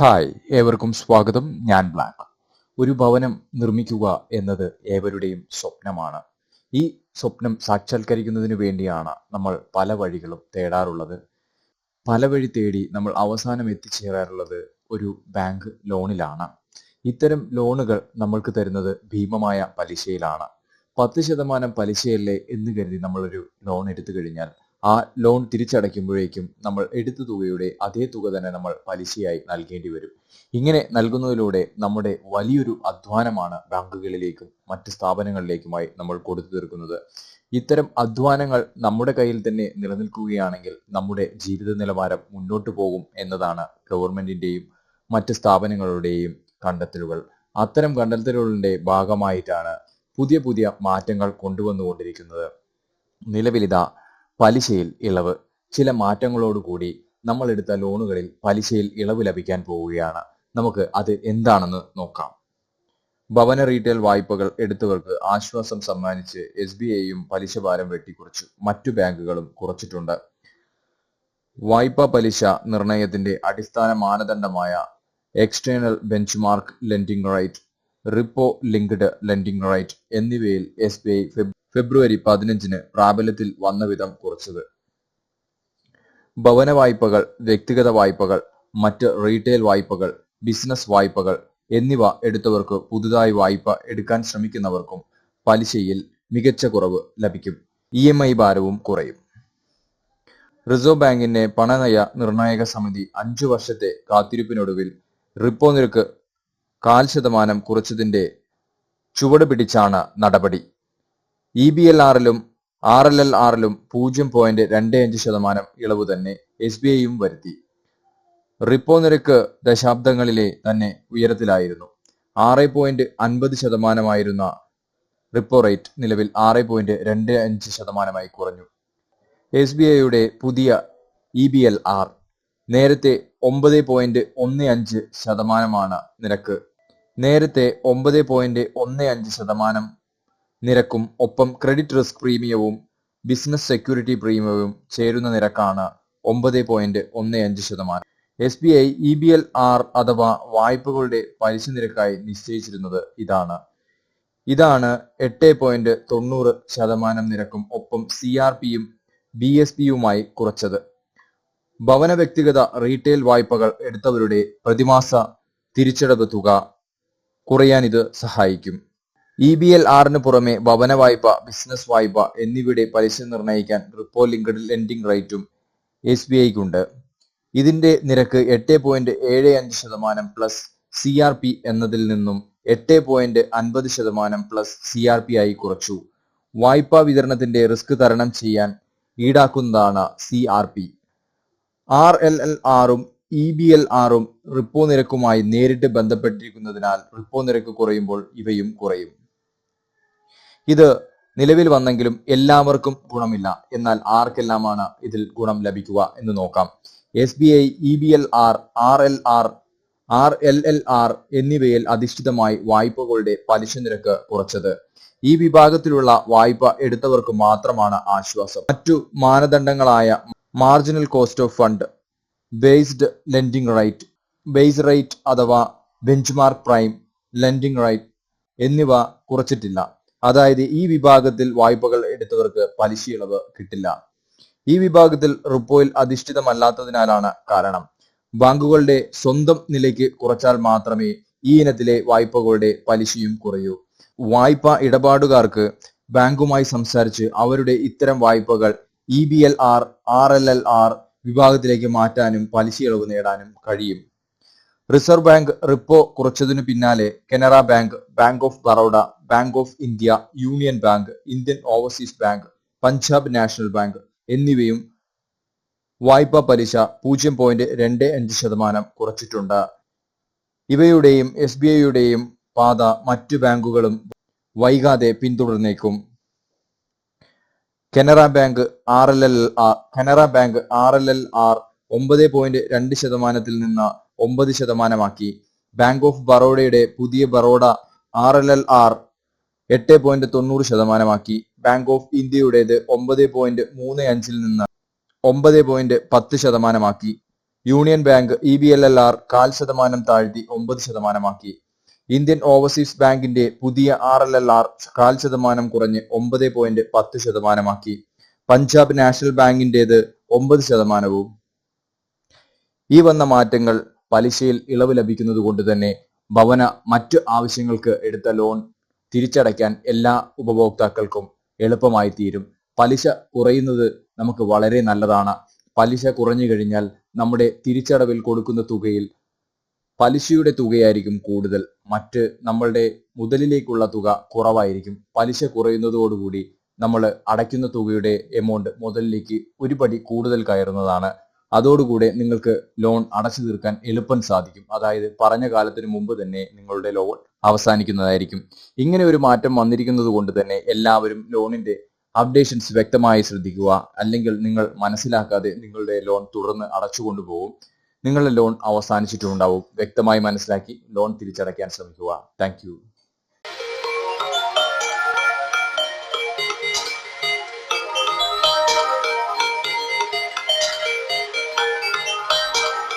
Hi ഏവർക്കും സ്വാഗതം. ഞാൻ ബ്ലാക്ക്. ഒരു ഭവനം നിർമ്മിക്കുക എന്നത് ഏവരുടെയും സ്വപ്നമാണ്. ഈ സ്വപ്നം സാക്ഷാത്കരിക്കുന്നതിന് വേണ്ടിയാണ് നമ്മൾ പല വഴികളും തേടാറുള്ളത്. പല വഴി തേടി നമ്മൾ അവസാനം എത്തിച്ചേരാറുള്ളത് ഒരു ബാങ്ക് ലോണിലാണ്. ഇത്തരം ലോണുകൾ നമ്മൾക്ക് തരുന്നത് ഭീമമായ പലിശയിലാണ്. പത്ത് ശതമാനം പലിശയല്ലേ എന്ന് കരുതി നമ്മളൊരു ലോൺ എടുത്തു കഴിഞ്ഞാൽ ആ ലോൺ തിരിച്ചടയ്ക്കുമ്പോഴേക്കും നമ്മൾ എടുത്ത തുകയുടെ അതേ തുക തന്നെ നമ്മൾ പലിശയായി നൽകേണ്ടി വരും. ഇങ്ങനെ നൽകുന്നതിലൂടെ നമ്മുടെ വലിയൊരു അധ്വാനമാണ് ബാങ്കുകളിലേക്കും മറ്റ് സ്ഥാപനങ്ങളിലേക്കുമായി നമ്മൾ കൊടുത്തു തീർക്കുന്നത്. ഇത്തരം അധ്വാനങ്ങൾ നമ്മുടെ കയ്യിൽ തന്നെ നിലനിൽക്കുകയാണെങ്കിൽ നമ്മുടെ ജീവിത നിലവാരം മുന്നോട്ടു പോകും എന്നതാണ് ഗവൺമെന്റിന്റെയും മറ്റ് സ്ഥാപനങ്ങളുടെയും കണ്ടെത്തലുകൾ. അത്തരം കണ്ടെത്തലുകളുടെ ഭാഗമായിട്ടാണ് പുതിയ പുതിയ മാറ്റങ്ങൾ കൊണ്ടുവന്നുകൊണ്ടിരിക്കുന്നത്. നിലവിലിതാ പലിശയിൽ ഇളവ്. ചില മാറ്റങ്ങളോടുകൂടി നമ്മൾ എടുത്ത ലോണുകളിൽ പലിശയിൽ ഇളവ് ലഭിക്കാൻ പോവുകയാണ്. നമുക്ക് അത് എന്താണെന്ന് നോക്കാം. ഭവന റീറ്റെയിൽ വായ്പകൾ എടുത്തവർക്ക് ആശ്വാസം സമ്മാനിച്ച് എസ് ബി ഐയും പലിശ ഭാരം വെട്ടിക്കുറച്ചു. മറ്റു ബാങ്കുകളും കുറച്ചിട്ടുണ്ട്. വായ്പാ പലിശ നിർണയത്തിന്റെ അടിസ്ഥാന മാനദണ്ഡമായ external benchmark lending rate repo linked lending rate എന്നിവയിൽ എസ് ബി ഐ ഫെബ്രുവരി പതിനഞ്ചിന് പ്രാബല്യത്തിൽ വന്ന വിധം കുറച്ചത്. ഭവന വായ്പകൾ വ്യക്തിഗത വായ്പകൾ മറ്റ് റീറ്റെയിൽ വായ്പകൾ ബിസിനസ് വായ്പകൾ എന്നിവ എടുത്തവർക്ക് പുതുതായി വായ്പ എടുക്കാൻ ശ്രമിക്കുന്നവർക്കും പലിശയിൽ മികച്ച കുറവ് ലഭിക്കും. ഇ എം ഐ ഭാരവും കുറയും. റിസർവ് ബാങ്കിന്റെ പണനയ നിർണായക സമിതി അഞ്ചു വർഷത്തെ കാത്തിരിപ്പിനൊടുവിൽ റിപ്പോ നിരക്ക് കാൽ ശതമാനം കുറച്ചതിന്റെ ചുവട് പിടിച്ചാണ് നടപടി. ഇ ബി എൽ ആറിലും ആർ എൽ എൽ ആറിലും പൂജ്യം പോയിന്റ് രണ്ട് അഞ്ച് ശതമാനം ഇളവ് തന്നെ എസ് ബി ഐയും വരുത്തി. റിപ്പോ നിരക്ക് ദശാബ്ദങ്ങളിലെ തന്നെ ഉയരത്തിലായിരുന്നു. ആറ് പോയിന്റ് അൻപത് ശതമാനമായിരുന്ന റിപ്പോ റേറ്റ് നിലവിൽ ആറ് പോയിന്റ് രണ്ട് അഞ്ച് ശതമാനമായി കുറഞ്ഞു. എസ് ബി ഐയുടെ പുതിയ ഇ ബി എൽ ആർ നേരത്തെ ഒമ്പത് പോയിന്റ് ഒന്ന് അഞ്ച് ശതമാനമാണ് നിരക്ക്. നേരത്തെ ഒമ്പത് പോയിന്റ് ഒന്ന് അഞ്ച് ശതമാനം നിരക്കും ഒപ്പം ക്രെഡിറ്റ് റിസ്ക് പ്രീമിയവും ബിസിനസ് സെക്യൂരിറ്റി പ്രീമിയവും ചേരുന്ന നിരക്കാണ് ഒമ്പത് പോയിന്റ് ഒന്ന് അഞ്ച് ശതമാനം. S B I E B L R അഥവാ വായ്പകളുടെ പലിശ നിരക്കായി നിശ്ചയിച്ചിരുന്നത് ഇതാണ്. ഇതാണ് എട്ട് പോയിന്റ് തൊണ്ണൂറ് ശതമാനം നിരക്കും ഒപ്പം സി ആർ പിയും ബി എസ് പിയുമായി കുറച്ചത്. ഭവന വ്യക്തിഗത റീറ്റെയിൽ വായ്പകൾ എടുത്തവരുടെ പ്രതിമാസ തിരിച്ചടവ് തുക കുറയാൻ ഇത് സഹായിക്കും. ഇ ബി എൽ ആറിന് പുറമെ ഭവന വായ്പ ബിസിനസ് വായ്പ എന്നിവയുടെ പലിശ നിർണയിക്കാൻ റിപ്പോ ലിങ്ക്ഡ് ലെൻഡിംഗ് റേറ്റും എസ് ബി ഐക്കുണ്ട്. ഇതിന്റെ നിരക്ക് എട്ട് പോയിന്റ് ഏഴ് അഞ്ച് ശതമാനം പ്ലസ് സി ആർ പി എന്നതിൽ നിന്നും എട്ട് പോയിന്റ് അൻപത് ശതമാനം പ്ലസ് സി ആർ പി ആയി കുറച്ചു. വായ്പാ വിതരണത്തിന്റെ റിസ്ക് തരണം ചെയ്യാൻ ഈടാക്കുന്നതാണ് C R P. R L L ആറും ഇ ബി എൽ ആറും റിപ്പോ നിരക്കുമായി നേരിട്ട് ബന്ധപ്പെട്ടിരിക്കുന്നതിനാൽ റിപ്പോ നിരക്ക് കുറയുമ്പോൾ ഇവയും കുറയും. ഇത് നിലവിൽ വന്നെങ്കിലും എല്ലാവർക്കും ഗുണമില്ല. എന്നാൽ ആർക്കെല്ലാമാണ് ഇതിൽ ഗുണം ലഭിക്കുക എന്ന് നോക്കാം. S B I E B L R R L R R L L R എന്നിവയിൽ അധിഷ്ഠിതമായി വായ്പകളുടെ പലിശ നിരക്ക് കുറച്ചത്. ഈ വിഭാഗത്തിലുള്ള വായ്പ എടുത്തവർക്ക് മാത്രമാണ് ആശ്വാസം. മറ്റു മാനദണ്ഡങ്ങളായ marginal cost of fund based lending rate base rate അഥവാ ബെഞ്ച്മാർക്ക് പ്രൈം ലെൻഡിംഗ് റൈറ്റ് എന്നിവ കുറച്ചിട്ടില്ല. അതായത് ഈ വിഭാഗത്തിൽ വായ്പകൾ എടുത്തവർക്ക് പലിശ ഇളവ് കിട്ടില്ല. ഈ വിഭാഗത്തിൽ റിപ്പോയിൽ അധിഷ്ഠിതമല്ലാത്തതിനാലാണ് കാരണം. ബാങ്കുകളുടെ സ്വന്തം നിലയ്ക്ക് കുറച്ചാൽ മാത്രമേ ഈ ഇനത്തിലെ വായ്പകളുടെ പലിശയും കുറയൂ. വായ്പ ഇടപാടുകാർക്ക് ബാങ്കുമായി സംസാരിച്ച് അവരുടെ ഇത്തരം വായ്പകൾ E B L R R L L R വിഭാഗത്തിലേക്ക് മാറ്റാനും പലിശ ഇളവ് നേടാനും കഴിയും. റിസർവ് ബാങ്ക് റിപ്പോ കുറച്ചതിനു പിന്നാലെ Canara bank bank of Baroda bank of India union bank Indian overseas bank Punjab national bank എന്നിവയും വായ്പാ പലിശ പൂജ്യം പോയിന്റ് രണ്ട് അഞ്ച് ശതമാനം കുറച്ചിട്ടുണ്ട്. ഇവയുടെയും എസ് ബി ഐയുടെയും പാത മറ്റു ബാങ്കുകളും വൈകാതെ പിന്തുടർന്നേക്കും. Canara bank R L L R Canara bank R L L R ഒമ്പത് പോയിന്റ് രണ്ട് ശതമാനത്തിൽ നിന്ന് ഒമ്പത് ശതമാനമാക്കി. ബാങ്ക് ഓഫ് ബറോഡയുടെ പുതിയ Baroda R L L R എട്ട് പോയിന്റ് തൊണ്ണൂറ് ശതമാനമാക്കി. ബാങ്ക് ഓഫ് ഇന്ത്യയുടേത് ഒമ്പത് പോയിന്റ് മൂന്ന് അഞ്ചിൽ നിന്ന് ഒമ്പത് പോയിന്റ് പത്ത് ശതമാനമാക്കി. Union bank E B L L R കാൽ ശതമാനം താഴ്ത്തി ഒമ്പത് ശതമാനമാക്കി. ഇന്ത്യൻ ഓവർസീസ് ബാങ്കിന്റെ പുതിയ ആർ എൽ എൽ ആർ കാൽ ശതമാനം കുറഞ്ഞ് ഒമ്പത് പോയിന്റ് പത്ത് ശതമാനമാക്കി. പഞ്ചാബ് നാഷണൽ ബാങ്കിന്റേത് ഒമ്പത് ശതമാനവും. ഈ വന്ന മാറ്റങ്ങൾ പലിശയിൽ ഇളവ് ലഭിക്കുന്നത് കൊണ്ട് തന്നെ ഭവന മറ്റു ആവശ്യങ്ങൾക്ക് എടുത്ത ലോൺ തിരിച്ചടയ്ക്കാൻ എല്ലാ ഉപഭോക്താക്കൾക്കും എളുപ്പമായി തീരും. പലിശ കുറയുന്നത് നമുക്ക് വളരെ നല്ലതാണ്. പലിശ കുറഞ്ഞു കഴിഞ്ഞാൽ നമ്മുടെ തിരിച്ചടവിൽ കൊടുക്കുന്ന തുകയിൽ പലിശയുടെ തുകയായിരിക്കും കൂടുതൽ. മറ്റ് നമ്മളുടെ മുതലിലേക്കുള്ള തുക കുറവായിരിക്കും. പലിശ കുറയുന്നതോടുകൂടി നമ്മൾ അടയ്ക്കുന്ന തുകയുടെ എമൗണ്ട് മുതലിലേക്ക് ഒരുപടി കൂടുതൽ കയറുന്നതാണ്. അതോടുകൂടെ നിങ്ങൾക്ക് ലോൺ അടച്ചു തീർക്കാൻ എളുപ്പം സാധിക്കും. അതായത് പറഞ്ഞ കാലത്തിന് മുമ്പ് തന്നെ നിങ്ങളുടെ ലോൺ അവസാനിക്കുന്നതായിരിക്കും. ഇങ്ങനെ ഒരു മാറ്റം വന്നിരിക്കുന്നത് കൊണ്ട് തന്നെ എല്ലാവരും ലോണിന്റെ അപ്ഡേഷൻസ് വ്യക്തമായി ശ്രദ്ധിക്കുക. അല്ലെങ്കിൽ നിങ്ങൾ മനസ്സിലാക്കാതെ നിങ്ങളുടെ ലോൺ തുടർന്ന് അടച്ചുകൊണ്ടുപോകും നിങ്ങളുടെ ലോൺ അവസാനിച്ചിട്ടുണ്ടാവും. വ്യക്തമായി മനസ്സിലാക്കി ലോൺ തിരിച്ചടയ്ക്കാൻ ശ്രമിക്കുക. താങ്ക്